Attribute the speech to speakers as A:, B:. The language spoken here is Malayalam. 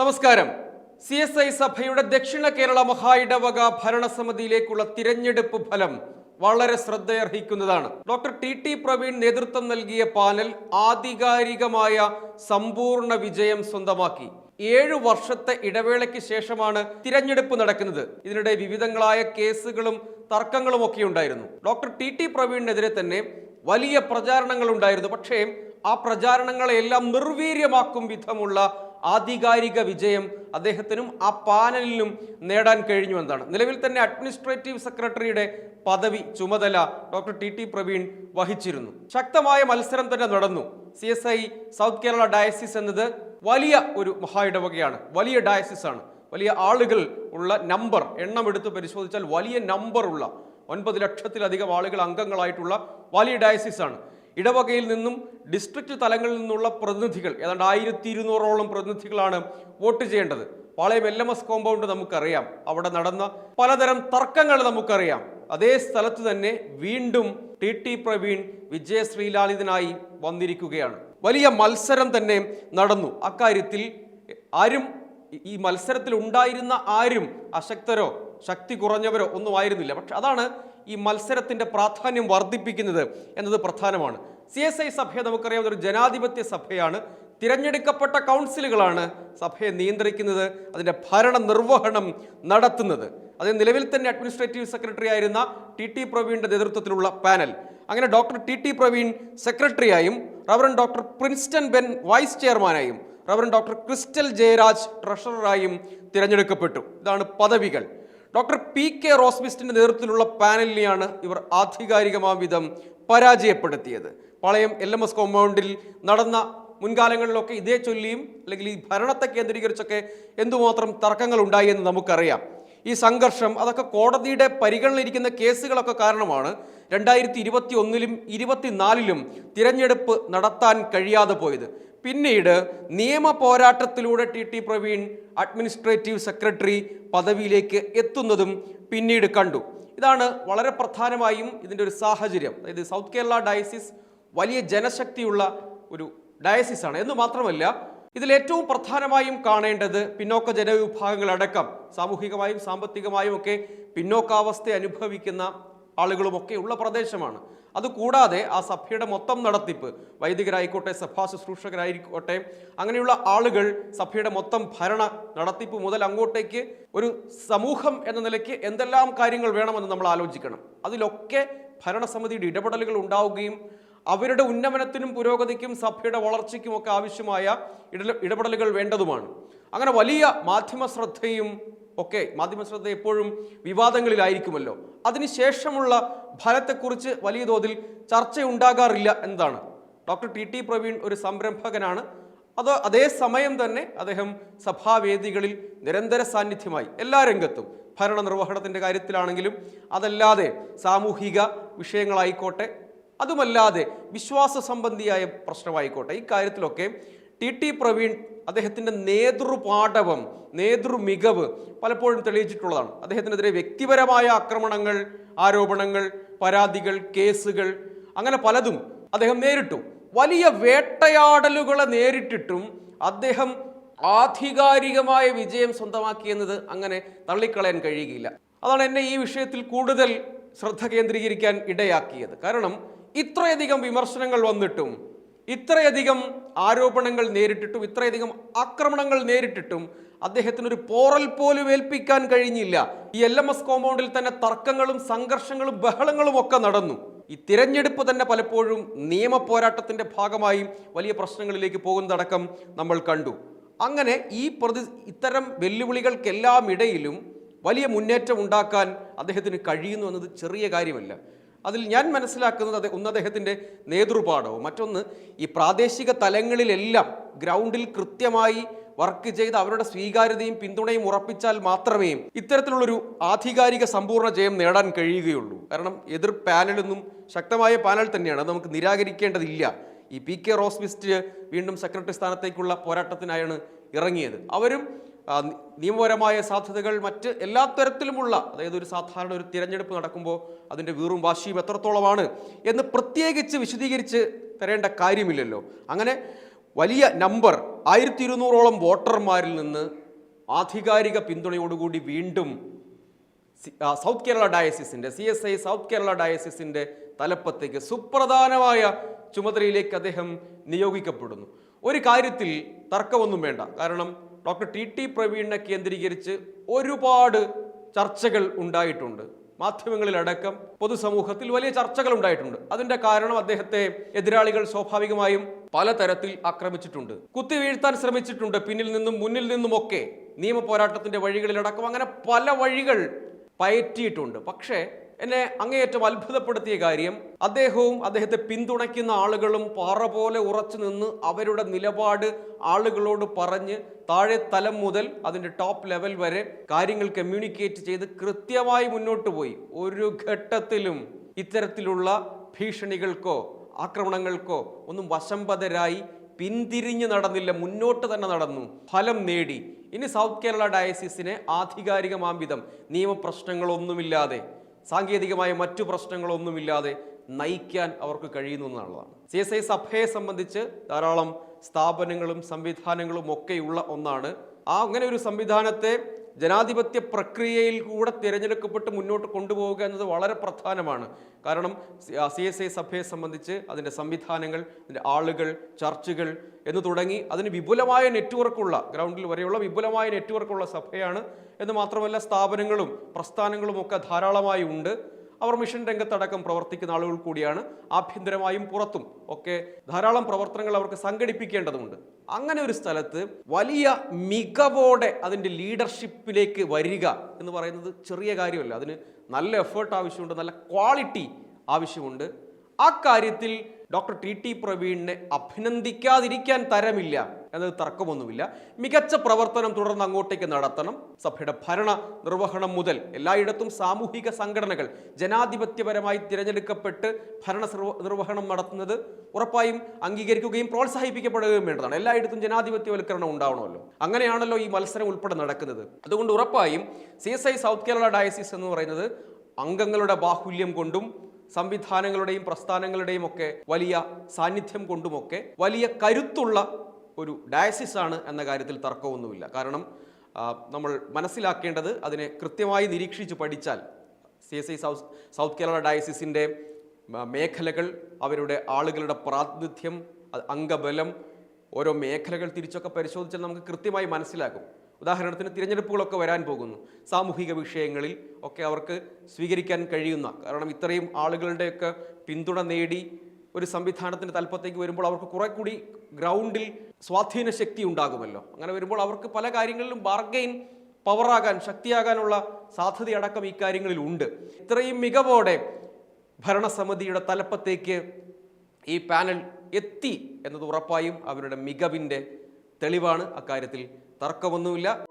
A: നമസ്കാരം. സി എസ് ഐ സഭയുടെ ദക്ഷിണ കേരള മഹായിടവക ഭരണസമിതിയിലേക്കുള്ള തിരഞ്ഞെടുപ്പ് ഫലം വളരെ ശ്രദ്ധയർഹിക്കുന്നതാണ്. ഡോക്ടർ ടി ടി പ്രവീൺ നേതൃത്വം നൽകിയ പാനൽ ആധികാരികമായ സമ്പൂർണ വിജയം സ്വന്തമാക്കി. ഏഴു വർഷത്തെ ഇടവേളയ്ക്ക് ശേഷമാണ് തിരഞ്ഞെടുപ്പ് നടക്കുന്നത്. ഇതിനിടെ വിവിധങ്ങളായ കേസുകളും തർക്കങ്ങളും ഒക്കെ ഉണ്ടായിരുന്നു. ഡോക്ടർ ടി ടി പ്രവീണിനെതിരെ തന്നെ വലിയ പ്രചാരണങ്ങൾ ഉണ്ടായിരുന്നു പക്ഷേ ആ പ്രചാരണങ്ങളെല്ലാം നിർവീര്യമാക്കും വിധമുള്ള ആധികാരിക വിജയം അദ്ദേഹത്തിനും ആ പാനലിലും നേടാൻ കഴിഞ്ഞു എന്നതാണ്. നിലവിൽ തന്നെ അഡ്മിനിസ്ട്രേറ്റീവ് സെക്രട്ടറിയുടെ പദവി ചുമതല ഡോക്ടർ ടി ടി പ്രവീൺ വഹിച്ചിരുന്നു. ശക്തമായ മത്സരം തന്നെ നടന്നു. C S I south Kerala diocese എന്നത് വലിയ ഒരു മഹായിടവകയാണ് വലിയ ഡയസിസ് ആണ്. വലിയ ആളുകൾ ഉള്ള നമ്പർ എണ്ണം എടുത്ത് പരിശോധിച്ചാൽ വലിയ നമ്പർ ഉള്ള ഒൻപത് ലക്ഷത്തിലധികം ആളുകൾ അംഗങ്ങളായിട്ടുള്ള വലിയ ഡയസിസ് ആണ്. ഇടവകയിൽ നിന്നും ഡിസ്ട്രിക്ട് തലങ്ങളിൽ നിന്നുള്ള പ്രതിനിധികൾ ഏതാണ്ട് ആയിരത്തി ഇരുന്നൂറോളം പ്രതിനിധികളാണ് വോട്ട് ചെയ്യേണ്ടത്. Palayam L M S compound നമുക്കറിയാം. അവിടെ നടന്ന പലതരം തർക്കങ്ങൾ നമുക്കറിയാം. അതേ സ്ഥലത്ത് തന്നെ വീണ്ടും ടി ടി പ്രവീൺ വിജയശ്രീലാളിതനായി വന്നിരിക്കുകയാണ്. വലിയ മത്സരം തന്നെ നടന്നു. അക്കാര്യത്തിൽ ആരും ഈ മത്സരത്തിൽ ഉണ്ടായിരുന്ന ആരും അശക്തരോ ശക്തി കുറഞ്ഞവരോ ഒന്നും ആയിരുന്നില്ല. പക്ഷെ അതാണ് ഈ മത്സരത്തിന്റെ പ്രാധാന്യം വർദ്ധിപ്പിക്കുന്നത് എന്നത് പ്രധാനമാണ്. സി എസ് ഐ സഭയെ നമുക്കറിയാവുന്ന ഒരു ജനാധിപത്യ സഭയാണ്. തിരഞ്ഞെടുക്കപ്പെട്ട കൗൺസിലുകളാണ് സഭയെ നിയന്ത്രിക്കുന്നത്. അതിന്റെ ഭരണ നിർവഹണം നടത്തുന്നത്. അത് നിലവിൽ തന്നെ അഡ്മിനിസ്ട്രേറ്റീവ് സെക്രട്ടറി ആയിരുന്ന ടി ടി പ്രവീണിന്റെ നേതൃത്വത്തിലുള്ള പാനൽ. അങ്ങനെ doctor T T Praveen സെക്രട്ടറിയായും reverend doctor Princeton Ben vice ചെയർമാനായും reverend doctor crystal Jayaraj ട്രഷററായും തിരഞ്ഞെടുക്കപ്പെട്ടു. ഇതാണ് പദവികൾ. ഡോക്ടർ പി കെ റോസ്മിസ്റ്റിന്റെ നേതൃത്വത്തിലുള്ള പാനലിനെയാണ് ഇവർ ആധികാരികമാം വിധം പരാജയപ്പെടുത്തിയത്. പാളയം എൽ എം എസ് കോമ്പൗണ്ടിൽ നടന്ന മുൻകാലങ്ങളിലൊക്കെ ഇതേ ചൊല്ലിയും അല്ലെങ്കിൽ ഈ ഭരണത്തെ കേന്ദ്രീകരിച്ചൊക്കെ എന്തുമാത്രം തർക്കങ്ങൾ ഉണ്ടായി എന്ന് നമുക്കറിയാം. ഈ സംഘർഷം അതൊക്കെ കോടതിയുടെ പരിഗണനയിരിക്കുന്ന കേസുകളൊക്കെ കാരണമാണ് രണ്ടായിരത്തി ഇരുപത്തി ഒന്നിലും ഇരുപത്തിനാലിലും തിരഞ്ഞെടുപ്പ് നടത്താൻ കഴിയാതെ പോയത്. പിന്നീട് നിയമ പോരാട്ടത്തിലൂടെ T T Praveen administrative secretary പദവിയിലേക്ക് എത്തുന്നതും പിന്നീട് കണ്ടു. ഇതാണ് വളരെ പ്രധാനമായും ഇതിന്റെ ഒരു സാഹചര്യം. അതായത് സൗത്ത് കേരള ഡയസിസ് വലിയ ജനശക്തിയുള്ള ഒരു ഡയസിസ് ആണ് എന്ന് മാത്രമല്ല ഇതിൽ ഏറ്റവും പ്രധാനമായും കാണേണ്ടത് പിന്നോക്ക ജനവിഭാഗങ്ങളടക്കം. സാമൂഹികമായും സാമ്പത്തികമായും ഒക്കെ പിന്നോക്കാവസ്ഥ അനുഭവിക്കുന്ന ആളുകളുമൊക്കെ ഉള്ള പ്രദേശമാണ്. അതുകൂടാതെ ആ സഭയുടെ മൊത്തം നടത്തിപ്പ് വൈദികരായിക്കോട്ടെ സഭാ ശുശ്രൂഷകരായിക്കോട്ടെ അങ്ങനെയുള്ള ആളുകൾ സഭയുടെ മൊത്തം ഭരണ നടത്തിപ്പ് മുതൽ അങ്ങോട്ടേക്ക് ഒരു സമൂഹം എന്ന നിലയ്ക്ക് എന്തെല്ലാം കാര്യങ്ങൾ വേണമെന്ന് നമ്മൾ ആലോചിക്കണം. അതിലൊക്കെ ഭരണസമിതിയുടെ ഇടപെടലുകൾ ഉണ്ടാവുകയും അവരുടെ ഉന്നമനത്തിനും പുരോഗതിക്കും സഭയുടെ വളർച്ചയ്ക്കും ഒക്കെ ആവശ്യമായ ഇട ഇടപെടലുകൾ വേണ്ടതുമാണ്. അങ്ങനെ വലിയ മാധ്യമ ശ്രദ്ധയും ഒക്കെ മാധ്യമ ശ്രദ്ധ എപ്പോഴും വിവാദങ്ങളിലായിരിക്കുമല്ലോ. അതിനുശേഷമുള്ള ഫലത്തെക്കുറിച്ച് വലിയ തോതിൽ ചർച്ചയുണ്ടാകാറില്ല എന്നതാണ്. ഡോക്ടർ ടി ടി പ്രവീൺ ഒരു സംരംഭകനാണ്. അത് അതേ സമയം തന്നെ അദ്ദേഹം സഭാവേദികളിൽ നിരന്തര സാന്നിധ്യമായി എല്ലാ രംഗത്തും ഭരണ നിർവഹണത്തിന്റെ കാര്യത്തിലാണെങ്കിലും അതല്ലാതെ സാമൂഹിക വിഷയങ്ങളായിക്കോട്ടെ അതുമല്ലാതെ വിശ്വാസ സംബന്ധിയായ പ്രശ്നമായിക്കോട്ടെ ഇക്കാര്യത്തിലൊക്കെ കാര്യത്തിലൊക്കെ ടി ടി പ്രവീൺ അദ്ദേഹത്തിന്റെ നേതൃപാഠവം നേതൃമികവ് പലപ്പോഴും തെളിയിച്ചിട്ടുള്ളതാണ്. അദ്ദേഹത്തിനെതിരെ വ്യക്തിപരമായ ആക്രമണങ്ങൾ ആരോപണങ്ങൾ പരാതികൾ കേസുകൾ അങ്ങനെ പലതും അദ്ദേഹം നേരിട്ടു. വലിയ വേട്ടയാടലുകളെ നേരിട്ടിട്ടും അദ്ദേഹം ആധികാരികമായ വിജയം സ്വന്തമാക്കിയെന്നത് അങ്ങനെ തള്ളിക്കളയാൻ കഴിയുകയില്ല. അതാണ് എന്നെ ഈ വിഷയത്തിൽ കൂടുതൽ ശ്രദ്ധ കേന്ദ്രീകരിക്കാൻ ഇടയാക്കിയത്. കാരണം ഇത്രയധികം വിമർശനങ്ങൾ വന്നിട്ടും ഇത്രയധികം ആരോപണങ്ങൾ നേരിട്ടിട്ടും ഇത്രയധികം ആക്രമണങ്ങൾ നേരിട്ടിട്ടും അദ്ദേഹത്തിന് ഒരു പോറൽ പോലും ഏൽപ്പിക്കാൻ കഴിഞ്ഞില്ല. ഈ എൽ എം എസ് കോമ്പൗണ്ടിൽ തന്നെ തർക്കങ്ങളും സംഘർഷങ്ങളും ബഹളങ്ങളും ഒക്കെ നടന്നു. ഈ തിരഞ്ഞെടുപ്പ് തന്നെ പലപ്പോഴും നിയമ പോരാട്ടത്തിന്റെ ഭാഗമായി വലിയ പ്രശ്നങ്ങളിലേക്ക് പോകുന്നതടക്കം നമ്മൾ കണ്ടു. അങ്ങനെ ഈ പ്രതി ഇത്തരം വെല്ലുവിളികൾക്കെല്ലാം ഇടയിലും വലിയ മുന്നേറ്റം ഉണ്ടാക്കാൻ അദ്ദേഹത്തിന് കഴിയുന്നു എന്നത് ചെറിയ കാര്യമല്ല. അതിൽ ഞാൻ മനസ്സിലാക്കുന്നത് അത് ഒന്ന് അദ്ദേഹത്തിന്റെ നേതൃപാഠവും മറ്റൊന്ന് ഈ പ്രാദേശിക തലങ്ങളിലെല്ലാം ഗ്രൗണ്ടിൽ കൃത്യമായി വർക്ക് ചെയ്ത് അവരുടെ സ്വീകാര്യതയും പിന്തുണയും ഉറപ്പിച്ചാൽ മാത്രമേ ഇത്തരത്തിലുള്ളൊരു ആധികാരിക സമ്പൂർണ ജയം നേടാൻ കഴിയുകയുള്ളൂ. കാരണം എതിർ പാനലൊന്നും ശക്തമായ പാനൽ തന്നെയാണ് നമുക്ക് നിരാകരിക്കേണ്ടതില്ല. ഈ പി കെ റോസ്മിസ്റ്റ് വീണ്ടും സെക്രട്ടറി സ്ഥാനത്തേക്കുള്ള പോരാട്ടത്തിനായാണ് ഇറങ്ങിയത്. അവരും നിയമപരമായ സാധ്യതകൾ മറ്റ് എല്ലാ തരത്തിലുമുള്ള അതായത് ഒരു സാധാരണ ഒരു തിരഞ്ഞെടുപ്പ് നടക്കുമ്പോൾ അതിന്റെ വീറും വാശിയും എത്രത്തോളമാണ് എന്ന് പ്രത്യേകിച്ച് വിശദീകരിച്ച് തരേണ്ട കാര്യമില്ലല്ലോ. അങ്ങനെ വലിയ നമ്പർ ആയിരത്തി ഇരുന്നൂറോളം വോട്ടർമാരിൽ നിന്ന് ആധികാരിക പിന്തുണയോടുകൂടി വീണ്ടും south Kerala ഡയസിസിന്റെ C S I south Kerala ഡയസിസിന്റെ തലപ്പത്തേക്ക് സുപ്രധാനമായ ചുമതലയിലേക്ക് അദ്ദേഹം നിയോഗിക്കപ്പെടുന്നു. ഒരു കാര്യത്തിൽ തർക്കമൊന്നും വേണ്ട. കാരണം ഡോക്ടർ ടി ടി പ്രവീണിനെ കേന്ദ്രീകരിച്ച് ഒരുപാട് ചർച്ചകൾ ഉണ്ടായിട്ടുണ്ട്. മാധ്യമങ്ങളിലടക്കം പൊതുസമൂഹത്തിൽ വലിയ ചർച്ചകൾ ഉണ്ടായിട്ടുണ്ട്. അതിന്റെ കാരണം അദ്ദേഹത്തെ എതിരാളികൾ സ്വാഭാവികമായും പലതരത്തിൽ ആക്രമിച്ചിട്ടുണ്ട്. കുത്തിവീഴ്ത്താൻ ശ്രമിച്ചിട്ടുണ്ട്. പിന്നിൽ നിന്നും മുന്നിൽ നിന്നുമൊക്കെ നിയമ പോരാട്ടത്തിന്റെ വഴികളിലടക്കം അങ്ങനെ പല വഴികൾ പയറ്റിയിട്ടുണ്ട്. പക്ഷേ എന്നെ അങ്ങേയറ്റം അത്ഭുതപ്പെടുത്തിയ കാര്യം അദ്ദേഹവും അദ്ദേഹത്തെ പിന്തുണയ്ക്കുന്ന ആളുകളും പാറ പോലെ ഉറച്ചു നിന്ന് അവരുടെ നിലപാട് ആളുകളോട് പറഞ്ഞ് താഴെ തലം മുതൽ അതിന്റെ ടോപ്പ് ലെവൽ വരെ കാര്യങ്ങൾ കമ്മ്യൂണിക്കേറ്റ് ചെയ്ത് കൃത്യമായി മുന്നോട്ട് പോയി. ഒരു ഘട്ടത്തിലും ഇത്തരത്തിലുള്ള ഭീഷണികൾക്കോ ആക്രമണങ്ങൾക്കോ ഒന്നും വശംപതരായി പിന്തിരിഞ്ഞ് നടന്നില്ല. മുന്നോട്ട് തന്നെ നടന്നു. ഫലം നേടി. ഇനി സൗത്ത് കേരള ഡയസിസിനെ ആധികാരികമാം വിധം നിയമപ്രശ്നങ്ങളൊന്നുമില്ലാതെ സാങ്കേതികമായ മറ്റു പ്രശ്നങ്ങളൊന്നുമില്ലാതെ നയിക്കാൻ അവർക്ക് കഴിയുന്നു എന്നുള്ളതാണ്. സി എസ് ഐ സഭയെ സംബന്ധിച്ച് ധാരാളം സ്ഥാപനങ്ങളും സംവിധാനങ്ങളും ഒക്കെയുള്ള ഒന്നാണ്. ആ അങ്ങനെ ഒരു സംവിധാനത്തെ ജനാധിപത്യ പ്രക്രിയയിൽ കൂടെ തിരഞ്ഞെടുക്കപ്പെട്ട് മുന്നോട്ട് കൊണ്ടുപോവുക എന്നത് വളരെ പ്രധാനമാണ്. കാരണം സി എസ് ഐ സഭയെ സംബന്ധിച്ച് അതിന്റെ സംവിധാനങ്ങൾ അതിന്റെ ആളുകൾ ചർച്ചുകൾ എന്ന് തുടങ്ങി അതിന് വിപുലമായ നെറ്റ്വർക്കുള്ള ഗ്രൗണ്ടിൽ വരെയുള്ള വിപുലമായ നെറ്റ്വർക്കുള്ള സഭയാണ്. എന്ന് മാത്രമല്ല സ്ഥാപനങ്ങളും പ്രസ്ഥാനങ്ങളും ഒക്കെ ധാരാളമായി ഉണ്ട്. അവർ മിഷൻ രംഗത്തടക്കം പ്രവർത്തിക്കുന്ന ആളുകൾ കൂടിയാണ്. ആഭ്യന്തരമായും പുറത്തും ഒക്കെ ധാരാളം പ്രവർത്തനങ്ങൾ അവർക്ക് സംഘടിപ്പിക്കേണ്ടതുണ്ട്. അങ്ങനെ ഒരു സ്ഥലത്ത് വലിയ മികവോടെ അതിന്റെ ലീഡർഷിപ്പിലേക്ക് വരിക എന്ന് പറയുന്നത് ചെറിയ കാര്യമല്ല. അതിന് നല്ല എഫേർട്ട് ആവശ്യമുണ്ട് നല്ല ക്വാളിറ്റി ആവശ്യമുണ്ട്. ആ കാര്യത്തിൽ ഡോക്ടർ ടി ടി പ്രവീണിനെ അഭിനന്ദിക്കാതിരിക്കാൻ തരമില്ല. എന്നത് തർക്കമൊന്നുമില്ല. മികച്ച പ്രവർത്തനം തുടർന്ന് അങ്ങോട്ടേക്ക് നടത്തണം. സഭയുടെ ഭരണ നിർവഹണം മുതൽ എല്ലായിടത്തും സാമൂഹിക സംഘടനകൾ ജനാധിപത്യപരമായി തിരഞ്ഞെടുക്കപ്പെട്ട് ഭരണ നിർവഹണം നടത്തുന്നത് ഉറപ്പായും അംഗീകരിക്കുകയും പ്രോത്സാഹിപ്പിക്കപ്പെടുകയും വേണ്ടതാണ്. എല്ലായിടത്തും ജനാധിപത്യവൽക്കരണം ഉണ്ടാവണമല്ലോ. അങ്ങനെയാണല്ലോ ഈ മത്സരം ഉൾപ്പെടെ നടക്കുന്നത്. അതുകൊണ്ട് ഉറപ്പായും C S I south Kerala diocese എന്ന് പറയുന്നത് അംഗങ്ങളുടെ ബാഹുല്യം കൊണ്ടും സംവിധാനങ്ങളുടെയും പ്രസ്ഥാനങ്ങളുടെയും ഒക്കെ വലിയ സാന്നിധ്യം കൊണ്ടുമൊക്കെ വലിയ കരുത്തുള്ള ഒരു ഡയസിസ് ആണ് എന്ന കാര്യത്തിൽ തർക്കമൊന്നുമില്ല. കാരണം നമ്മൾ മനസ്സിലാക്കേണ്ടത് അതിനെ കൃത്യമായി നിരീക്ഷിച്ച് പഠിച്ചാൽ C S I south south Kerala ഡയസിസിന്റെ മേഖലകൾ അവരുടെ ആളുകളുടെ പ്രാതിനിധ്യം അംഗബലം ഓരോ മേഖലകൾ തിരിച്ചൊക്കെ പരിശോധിച്ചാൽ നമുക്ക് കൃത്യമായി മനസ്സിലാക്കും ഉദാഹരണത്തിന് തിരഞ്ഞെടുപ്പുകളൊക്കെ വരാൻ പോകുന്നു. സാമൂഹിക വിഷയങ്ങളിൽ ഒക്കെ അവർക്ക് സ്വീകരിക്കാൻ കഴിയുന്ന കാരണം ഇത്രയും ആളുകളുടെയൊക്കെ പിന്തുണ നേടി ഒരു സംവിധാനത്തിന്റെ തലപ്പത്തേക്ക് വരുമ്പോൾ അവർക്ക് കുറെ കൂടി ഗ്രൗണ്ടിൽ സ്വാധീന ശക്തി ഉണ്ടാകുമല്ലോ. അങ്ങനെ വരുമ്പോൾ അവർക്ക് പല കാര്യങ്ങളിലും ബാർഗെയിൻ പവറാകാൻ ശക്തിയാകാനുള്ള സാധ്യതയടക്കം ഈ കാര്യങ്ങളിൽ ഉണ്ട്. ഇത്രയും മികവോടെ ഭരണസമിതിയുടെ തലപ്പത്തേക്ക് ഈ പാനൽ എത്തി എന്നത് ഉറപ്പായും അവരുടെ മികവിന്റെ തെളിവാണ്. അക്കാര്യത്തിൽ തർക്കമൊന്നുമില്ല.